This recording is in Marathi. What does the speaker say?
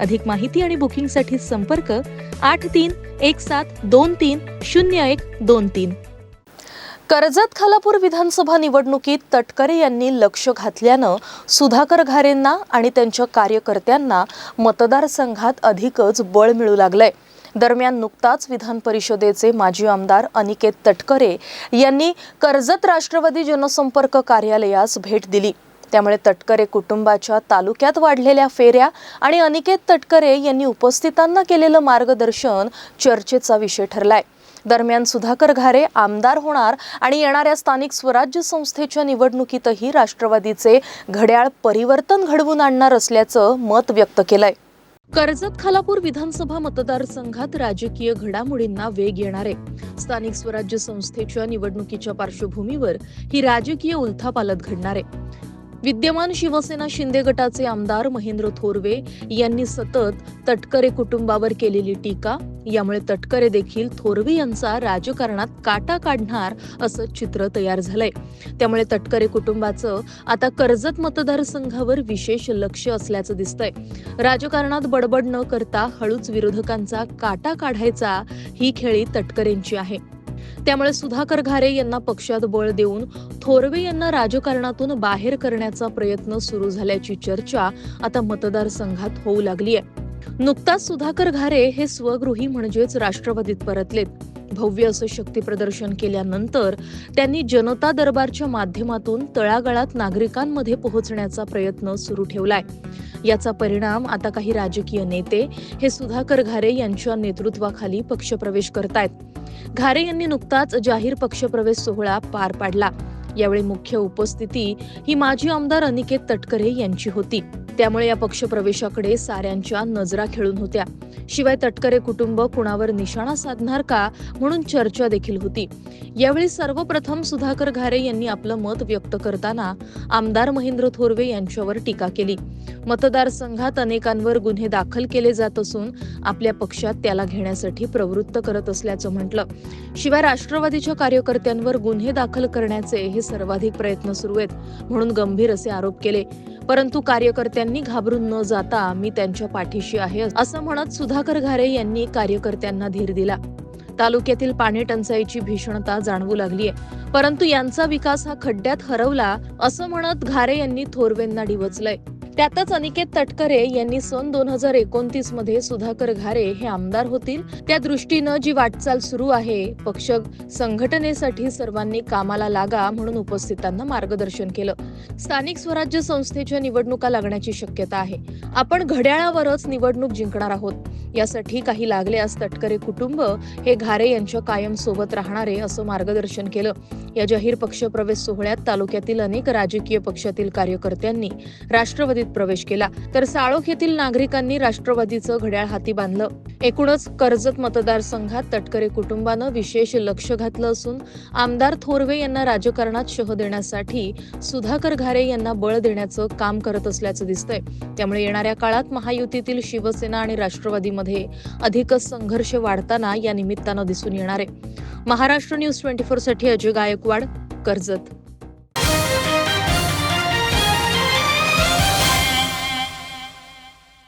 अधिक माहिती आणि बुकिंगसाठी संपर्क आठ तीन एक सात दोन तीन शून्य एक दोन तीन. कर्जत खालापूर विधानसभा निवडणुकीत तटकरे यांनी लक्ष घातल्यानं सुधाकर घारेंना आणि त्यांच्या कार्यकर्त्यांना मतदारसंघात अधिकच बळ मिळू लागलंय. दरम्यान नुकताच विधान परिषदेचे माजी आमदार अनिकेत तटकरे यांनी कर्जत राष्ट्रवादी जनसंपर्क कार्यालयास भेट दिली. त्यामुळे तटकरे कुटुंबाच्या तालुक्यात वाढलेल्या फेऱ्या आणि अनिकेत तटकरे यांनी उपस्थितांना केलेलं मार्गदर्शन चर्चेचा विषय ठरलाय. दरम्यान सुधाकर घारे आमदार होणार आणि येणाऱ्या स्थानिक स्वराज्य संस्थेच्या निवडणुकीतही राष्ट्रवादीचे घड्याळ परिवर्तन घडवून आणणार असल्याचं मत व्यक्त केलंय. कर्जत खालापूर विधानसभा मतदारसंघात राजकीय घडामोडींना वेग येणार. आहे स्थानिक स्वराज्य संस्थेच्या निवडणुकीच्या पार्श्वभूमीवर ही राजकीय उलथापालत घडणार. आहे विद्यमान शिवसेना शिंदे गटाचे आमदार महेंद्र थोरवे यांनी सतत तटकरे कुटुंबावर केलेली टीका. यामुळे तटकरे देखील थोरवे यांचा राजकारणात काटा काढणार असं चित्र तयार झालंय. त्यामुळे तटकरे कुटुंबाचं आता कर्जत मतदारसंघावर विशेष लक्ष असल्याचं दिसतंय. राजकारणात बडबड न करता हळूच विरोधकांचा काटा काढायचा ही खेळी तटकरेंची आहे. त्यामुळे सुधाकर घारे यांना पक्षात बळ देऊन थोरवे यांना राजकारणातून बाहेर करण्याचा प्रयत्न सुरू झाल्याची चर्चा आता मतदारसंघात होऊ लागली आहे. नुकताच सुधाकर घारे हे स्वगृही म्हणजेच राष्ट्रवादीत परतलेत. भव्य असं शक्ती प्रदर्शन केल्यानंतर त्यांनी जनता दरबारच्या माध्यमातून तळागाळात नागरिकांमध्ये पोहोचण्याचा प्रयत्न सुरू ठेवलाय. याचा परिणाम आता काही राजकीय नेते हे सुधाकर घारे यांच्या नेतृत्वाखाली पक्षप्रवेश करतायत. घारे यांनी नुकताच जाहीर पक्षप्रवेश सोहळा पार पाडला. यावेळी मुख्य उपस्थिती ही माजी आमदार अनिकेत तटकरे यांची होती. त्यामुळे या पक्षप्रवेशाकडे साऱ्यांच्या नजरा खेळून होत्या. शिवाय तटकरे कुटुंब कुणावर निशाणा साधणार का म्हणून चर्चा देखील होती. यावेळी सर्वप्रथम सुधाकर घारे यांनी आपलं मत व्यक्त करताना आमदार महेंद्र थोरवे यांच्यावर टीका केली. मतदारसंघात अनेकांवर गुन्हे दाखल केले जात असून आपल्या पक्षात त्याला घेण्यासाठी प्रवृत्त करत असल्याचं म्हटलं. शिवाय राष्ट्रवादीच्या कार्यकर्त्यांवर गुन्हे दाखल करण्याचे हे सर्वाधिक प्रयत्न सुरू आहेत म्हणून गंभीर असे आरोप केले. परंतु कार्यकर्त्यांनी घाबरून न जाता मी त्यांच्या पाठीशी आहे असं म्हणत सुधाकर घारे यांनी कार्यकर्त्यांना धीर दिला. तालुक्यातील पाणी टंचाईची भीषणता जाणवू लागलीय. परंतु यांचा विकास हा खड्ड्यात हरवला असं म्हणत घारे यांनी थोरवेंना डिवचलंय. त्यातच अनिकेत तटकरे यांनी सन दोन हजार एकोणतीसमध्ये सुधाकर घारे हे आमदार होतील. त्या दृष्टीनं जी वाटचाल सुरू आहे पक्ष संघटनेसाठी सर्वांनी कामाला लागा म्हणून उपस्थितांना मार्गदर्शन केलं. स्थानिक स्वराज्य संस्थेच्या निवडणुका लागण्याची शक्यता आहे. आपण घड्याळावरच निवडणूक जिंकणार आहोत. यासाठी काही लागल्यास तटकरे कुटुंब हे घारे यांच्या कायम सोबत राहणारे असं मार्गदर्शन केलं. या जाहीर पक्षप्रवेश सोहळ्यात तालुक्यातील अनेक राजकीय पक्षातील कार्यकर्त्यांनी राष्ट्रवादी राष्ट्रवादीत प्रवेश केला तर साळोख येथील नागरिकांनी राष्ट्रवादीचं घड्याळ हाती बांधलं. एकूणच कर्जत मतदारसंघात तटकरे कुटुंबानं विशेष लक्ष घातलं असून आमदार थोरवे यांना राजकारणात शह देण्यासाठी सुधाकर घारे यांना बळ देण्याचं काम करत असल्याचं दिसतंय. त्यामुळे येणाऱ्या काळात महायुतीतील शिवसेना आणि राष्ट्रवादीमध्ये अधिकच संघर्ष वाढताना या निमित्तानं दिसून येणार आहे. महाराष्ट्र न्यूज ट्वेंटी फोरसाठी अजय गायकवाड कर्जत.